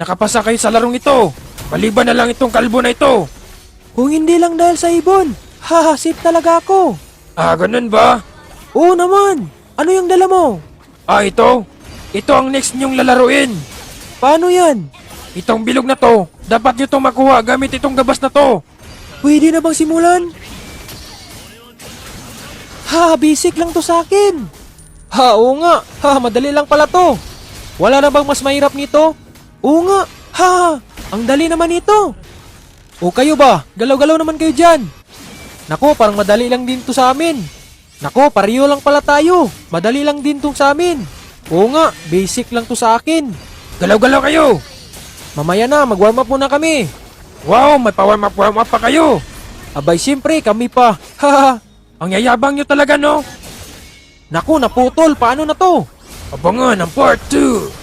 nakapasa kayo sa larong ito. Maliban na lang itong kalbo na ito. Kung hindi lang dahil sa ibon, hahasip talaga ako. Ah, ganun ba? Oo naman. Ano yung dala mo? Ah, ito? Ito ang next niyong lalaruin. Paano yan? Itong bilog na to, dapat niyo itong makuha gamit itong gabas na to. Pwede na bang simulan? Ha, basic lang to sa akin. Ha, oo nga. Ha, madali lang pala to. Wala na bang mas mahirap nito? Oo nga. Ha, ang dali naman nito. O kayo ba? Galaw-galaw naman kayo dyan. Nako, parang madali lang din to sa amin. Nako, pareho lang pala tayo. Madali lang din to sa amin. Oo nga, basic lang to sa akin. Galaw-galaw kayo. Mamaya na, mag-warm up muna kami. Wow, may pa-warm up, warm up pa kayo. Abay, siyempre, kami pa. Ha, Ang yayabang niyo talaga, no? Naku, naputol. Paano na to? Abangan ang part 2.